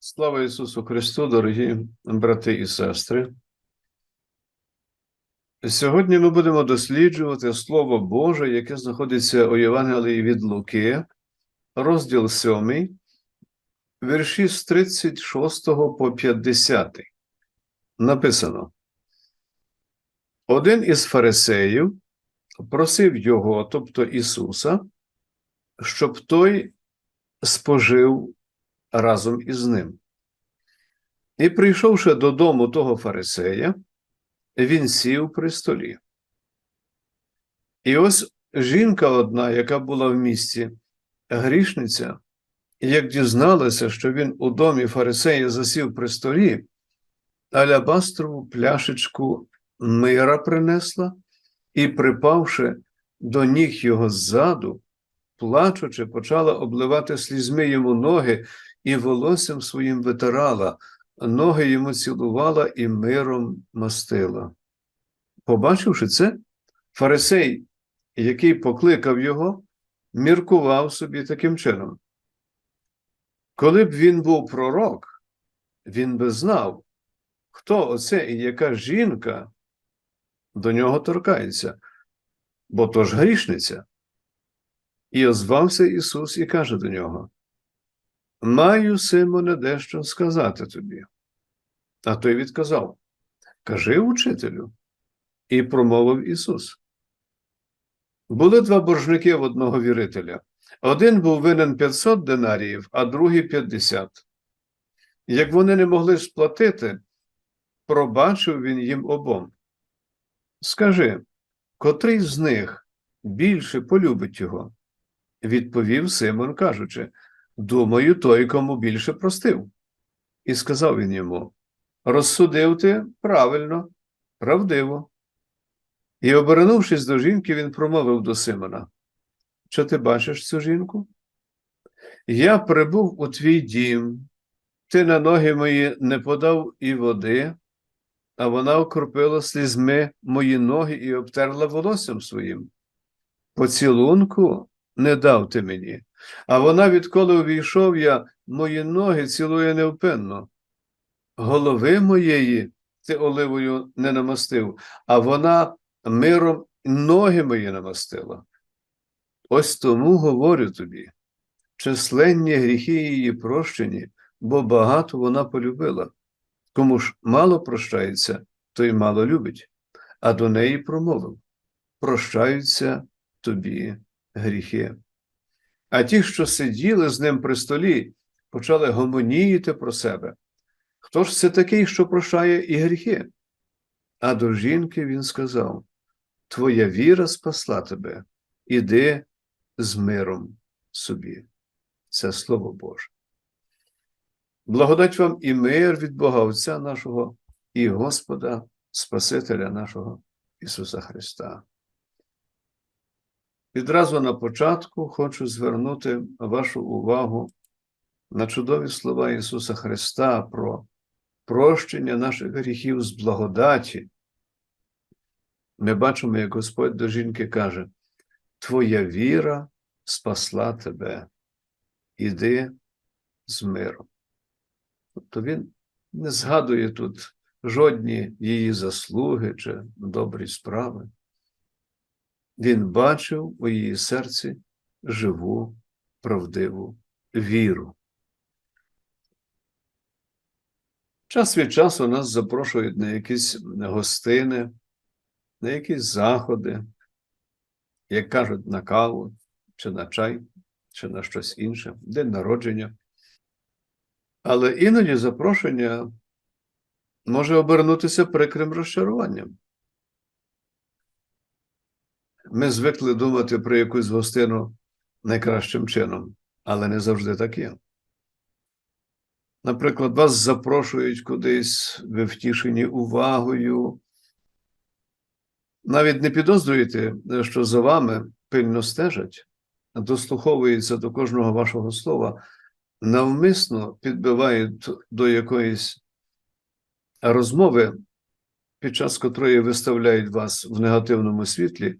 Слава Ісусу Христу, дорогі брати і сестри. Сьогодні ми будемо досліджувати Слово Боже, яке знаходиться у Євангелії від Луки, розділ 7, вірші з 36 по 50. Написано: Один із фарисеїв просив його, тобто Ісуса, щоб той спожив разом із ним. І, прийшовши додому того фарисея, він сів при столі. І ось жінка одна, яка була в місті, грішниця, як дізналася, що він у домі фарисея засів при столі, алябастрову пляшечку мира принесла і, припавши до ніг його ззаду, плачучи, почала обливати слізьми йому ноги і волоссям своїм витирала, ноги йому цілувала і миром мастила. Побачивши це, фарисей, який покликав його, міркував собі таким чином. Коли б він був пророк, він би знав, хто оце і яка жінка до нього торкається, бо то ж грішниця. І озвався Ісус і каже до нього: Маю, Симоне, дещо сказати тобі. А той відказав: Кажи учителю. І промовив Ісус. Були два боржники в одного вірителя. Один був винен 500 динаріїв, а другий 50. Як вони не могли сплатити, пробачив він їм обом. Скажи, котрий з них більше полюбить його? Відповів Симон, кажучи, думаю, той, кому більше простив. І сказав він йому: Розсудив ти правильно, правдиво. І, обернувшись до жінки, він промовив до Симона: Що ти бачиш цю жінку? Я прибув у твій дім, ти на ноги мої не подав і води, а вона окропила слізьми мої ноги і обтерла волоссям своїм. Поцілунку не дав ти мені, а вона, відколи увійшов я, мої ноги цілує невпинно. Голови моєї ти оливою не намастив, а вона миром ноги мої намастила. Ось тому говорю тобі, численні гріхи її прощені, бо багато вона полюбила. Кому ж мало прощається, той мало любить, а до неї промовив прощаються тобі гріхи. А ті, що сиділи з ним при столі, почали гомоніїти про себе. Хто ж це такий, що прощає і гріхи? А до жінки він сказав: Твоя віра спасла тебе, іди з миром собі. Це Слово Боже. Благодать вам і мир від Бога Отця нашого і Господа, Спасителя нашого Ісуса Христа. Відразу на початку хочу звернути вашу увагу на чудові слова Ісуса Христа про прощення наших гріхів з благодаті. Ми бачимо, як Господь до жінки каже: Твоя віра спасла тебе, іди з миром. Тобто Він не згадує тут жодні її заслуги чи добрі справи. Він бачив у її серці живу, правдиву віру. Час від часу нас запрошують на якісь гостини, на якісь заходи, як кажуть, на каву, чи на чай, чи на щось інше, день народження. Але іноді запрошення може обернутися прикрим розчаруванням. Ми звикли думати про якусь гостину найкращим чином, але не завжди так є. Наприклад, вас запрошують кудись, ви втішені увагою. Навіть не підозрюєте, що за вами пильно стежать, дослуховуються до кожного вашого слова, навмисно підбивають до якоїсь розмови, під час котрої виставляють вас в негативному світлі,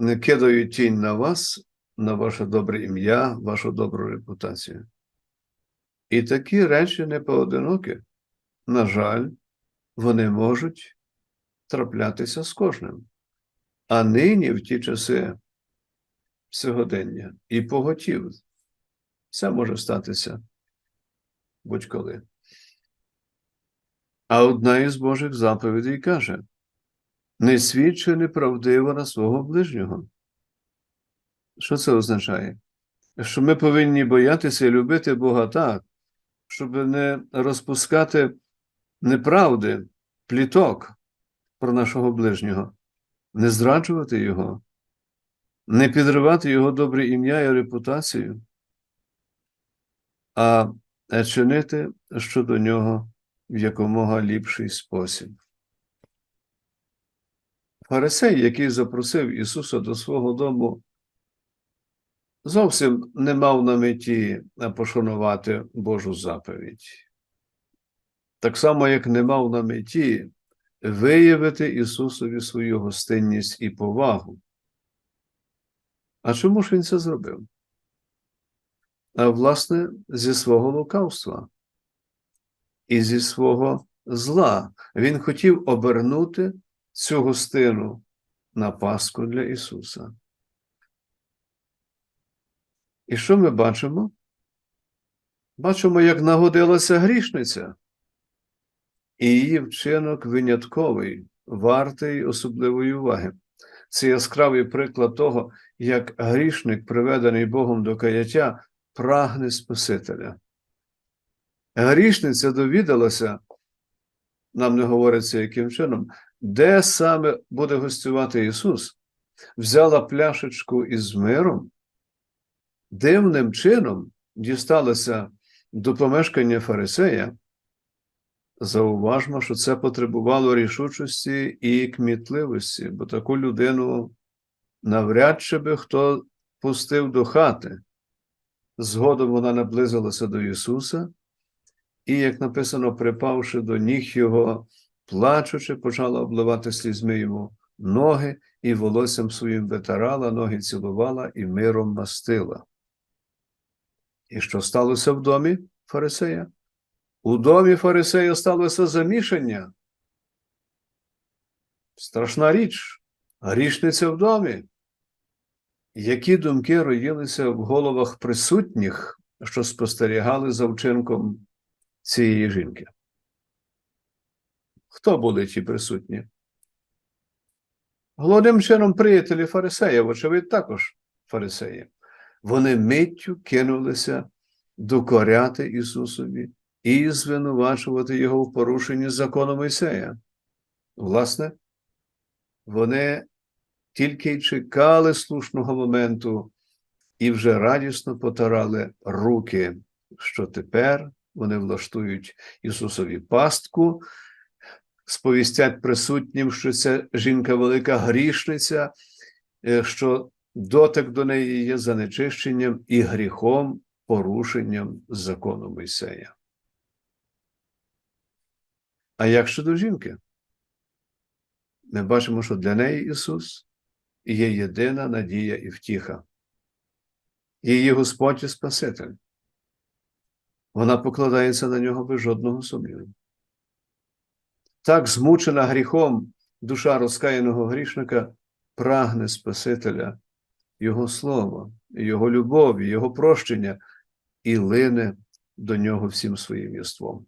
кидають тінь на вас, на ваше добре ім'я, вашу добру репутацію. І такі речі не поодинокі. На жаль, вони можуть траплятися з кожним. А нині, в ті часи сьогодення і поготів, це може статися будь-коли. А одна із Божих заповідей каже: не свідчи неправдиво на свого ближнього. Що це означає? Що ми повинні боятися і любити Бога так, щоб не розпускати неправди, пліток про нашого ближнього, не зраджувати Його, не підривати Його добре ім'я і репутацію, а чинити щодо нього в якомога ліпший спосіб. Фарисей, який запросив Ісуса до свого дому, зовсім не мав на меті пошанувати Божу заповідь. Так само, як не мав на меті виявити Ісусові свою гостинність і повагу. А чому ж Він це зробив? А власне, зі свого лукавства і зі свого зла. Він хотів обернути цю гостину на Пасху для Ісуса. І що ми бачимо? Бачимо, як нагодилася грішниця, і її вчинок винятковий, вартий особливої уваги. Це яскравий приклад того, як грішник, приведений Богом до каяття, прагне Спасителя. Грішниця довідалася, нам не говориться, яким чином, де саме буде гостювати Ісус, взяла пляшечку із миром, дивним чином дісталася до помешкання Фарисея. Зауважмо, що це потребувало рішучості і кмітливості, бо таку людину навряд чи би хто пустив до хати. Згодом вона наблизилася до Ісуса, і, як написано, припавши до ніг Його, плачучи, почала обливати слізьми йому ноги і волоссям своїм витирала, ноги цілувала і миром мастила. І що сталося в домі Фарисея? У домі Фарисея сталося замішання. Страшна річ, грішниця в домі. Які думки роїлися в головах присутніх, що спостерігали за вчинком цієї жінки? Хто були ті присутні? Головним чином приятелі Фарисея, вочевидь, також фарисеї. Вони миттю кинулися докоряти Ісусові і звинувачувати Його в порушенні закону Мойсея. Власне, вони тільки й чекали слушного моменту і вже радісно потирали руки, що тепер вони влаштують Ісусові пастку, сповістять присутнім, що це жінка велика грішниця, е, що дотик до неї є занечищенням і гріхом, порушенням закону Мойсея. А як щодо жінки? Ми бачимо, що для неї Ісус є єдина надія і втіха. Її Господь і Спаситель. Вона покладається на нього без жодного сумніву. Так змучена гріхом душа розкаяного грішника прагне Спасителя, Його Слово, Його любові, Його прощення і лине до нього всім своїм єством.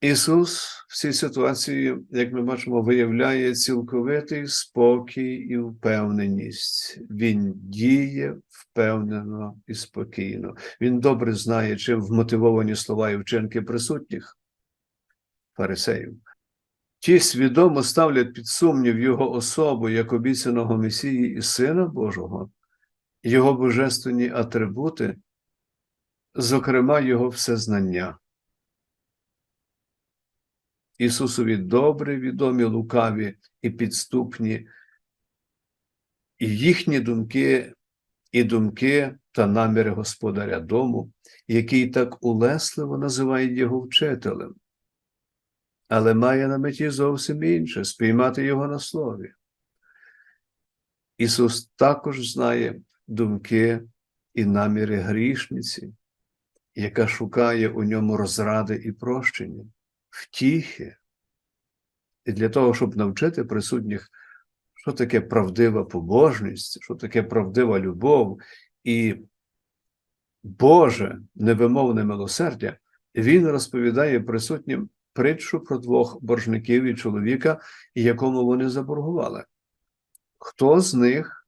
Ісус в цій ситуації, як ми бачимо, виявляє цілковитий спокій і впевненість. Він діє впевнено і спокійно. Він добре знає, чим вмотивовані слова і вчинки присутніх фарисеїв. Ті свідомо ставлять під сумнів Його особу як обіцяного Месії і Сина Божого, Його божественні атрибути, зокрема, Його всезнання. Ісусові добре відомі, лукаві і підступні, і їхні думки, і думки та наміри Господаря дому, який так улесливо називає його вчителем, але має на меті зовсім інше спіймати його на слові. Ісус також знає думки і наміри грішниці, яка шукає у ньому розради і прощення, втіхи. І для того, щоб навчити присутніх, що таке правдива побожність, що таке правдива любов і Боже невимовне милосердя, він розповідає присутнім притчу про двох боржників і чоловіка, якому вони заборгували. Хто з них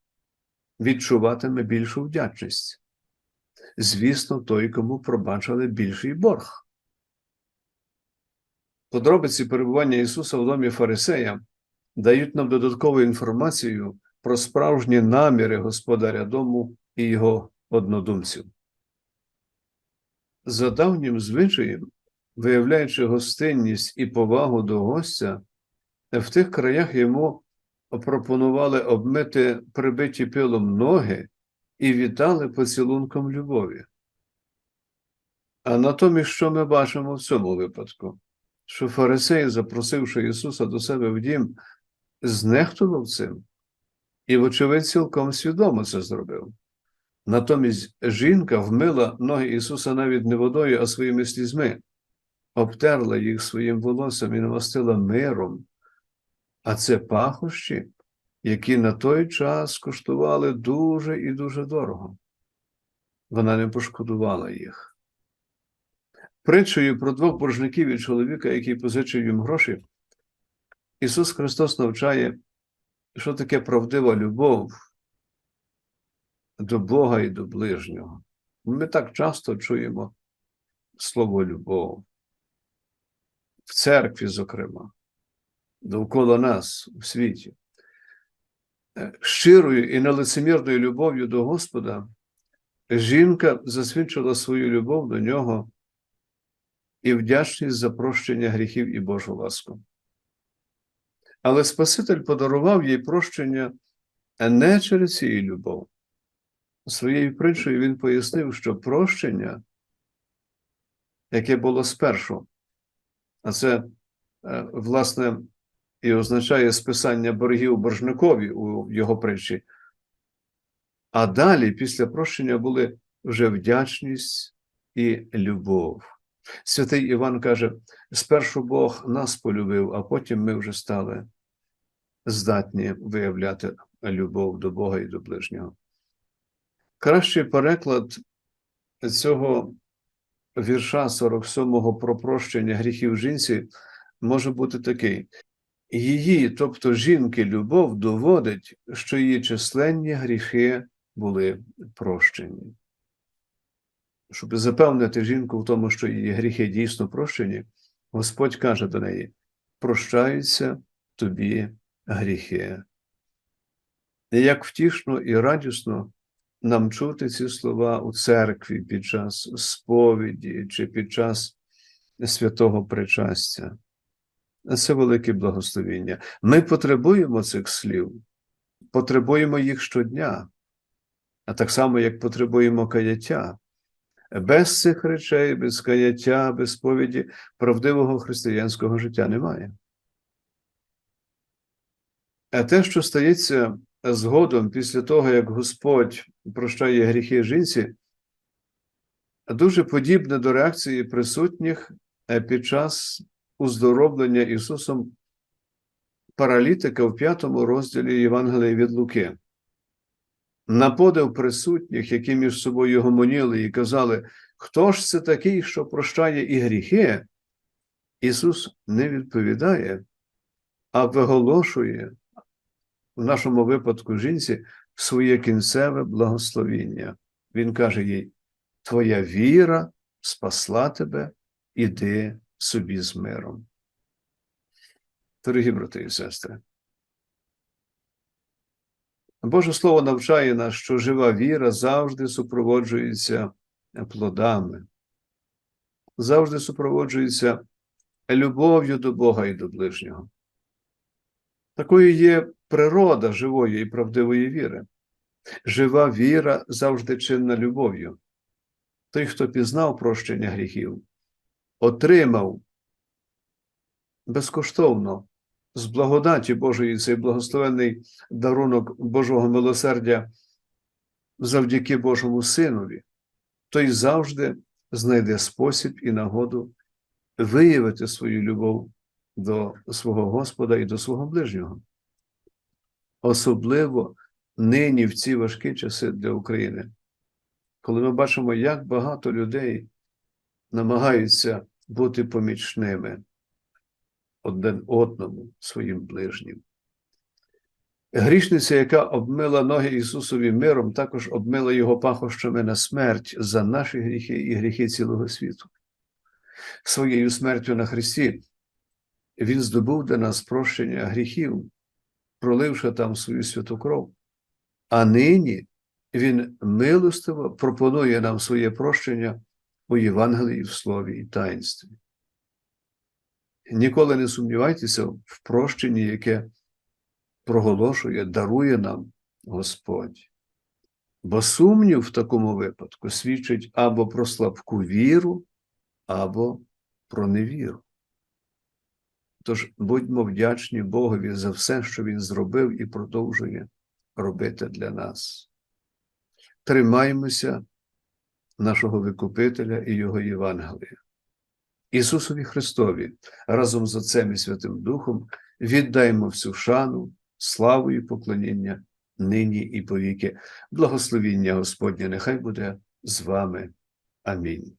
відчуватиме більшу вдячність? Звісно, той, кому пробачили більший борг. Подробиці перебування Ісуса в домі Фарисея дають нам додаткову інформацію про справжні наміри господаря дому і його однодумців. За давнім звичаєм, виявляючи гостинність і повагу до гостя, в тих краях йому пропонували обмити прибиті пилом ноги і вітали поцілунком любові. А натомість, що ми бачимо в цьому випадку? Що фарисей, запросивши Ісуса до себе в дім, знехтував цим і, вочевидь, цілком свідомо це зробив. Натомість жінка вмила ноги Ісуса навіть не водою, а своїми слізьми, обтерла їх своїм волоссям і намастила миром, а це пахощі, які на той час коштували дуже і дуже дорого. Вона не пошкодувала їх. Притчею про двох боржників і чоловіка, який позичив їм гроші, Ісус Христос навчає, що таке правдива любов до Бога і до ближнього. Ми так часто чуємо слово любов в церкві, зокрема, довкола нас у світі. Е, Щирою і нелицемірною любов'ю до Господа жінка засвідчила свою любов до нього і вдячність за прощення гріхів і Божу ласку. Але Спаситель подарував їй прощення не через її любов. Своєю притчею він пояснив, що прощення, яке було спершу, а це, е, власне, і означає списання боргів боржникові у його притчі, а далі, після прощення, були вже вдячність і любов. Святий Іван каже: спершу Бог нас полюбив, а потім ми вже стали здатні виявляти любов до Бога і до ближнього. Кращий переклад цього вірша 47-го про прощення гріхів жінці може бути такий: її, тобто жінки, любов доводить, що її численні гріхи були прощені. Щоб запевнити жінку в тому, що її гріхи дійсно прощені, Господь каже до неї: прощаються тобі гріхи. І як втішно і радісно нам чути ці слова у церкві під час сповіді чи під час святого причастя. Це велике благословіння. Ми потребуємо цих слів, потребуємо їх щодня, а так само, як потребуємо каяття. Без цих речей, без каяття, без сповіді правдивого християнського життя немає. А те, що стається згодом, після того, як Господь прощає гріхи жінці, дуже подібне до реакції присутніх е, під час уздоровлення Ісусом паралітика в п'ятому розділі Євангелія від Луки. На подив присутніх, які між собою гомоніли і казали, хто ж це такий, що прощає і гріхи, Ісус не відповідає, а виголошує в нашому випадку жінці своє кінцеве благословіння. Він каже їй: Твоя віра спасла тебе, іди собі з миром. Дорогі брати і сестри. Боже Слово навчає нас, що жива віра завжди супроводжується плодами, завжди супроводжується любов'ю до Бога і до ближнього. Такою є природа живої і правдивої віри. Жива віра завжди чинна любов'ю. Той, хто пізнав прощення гріхів, отримав безкоштовно з благодаті Божої цей благословенний дарунок Божого милосердя завдяки Божому Синові, той завжди знайде спосіб і нагоду виявити свою любов до свого Господа і до свого ближнього. Особливо нині в ці важкі часи для України, коли ми бачимо, як багато людей намагаються бути помічними один одному своїм ближнім. Грішниця, яка обмила ноги Ісусові миром, також обмила його пахощами на смерть за наші гріхи і гріхи цілого світу. Своєю смертю на Христі Він здобув для нас прощення гріхів, проливши там свою святу кров. А нині Він милостиво пропонує нам своє прощення у Євангелії, в Слові і таїнстві. Ніколи не сумнівайтеся в прощенні, яке проголошує, дарує нам Господь. Бо сумнів в такому випадку свідчить або про слабку віру, або про невіру. Тож будьмо вдячні Богові за все, що Він зробив і продовжує робити для нас. Тримаймося нашого Викупителя і Його Євангелія. Ісусові Христові разом з Отцем і Святим Духом віддаймо всю шану, славу і поклоніння нині і повіки. Благословіння Господнє нехай буде з вами. Амінь.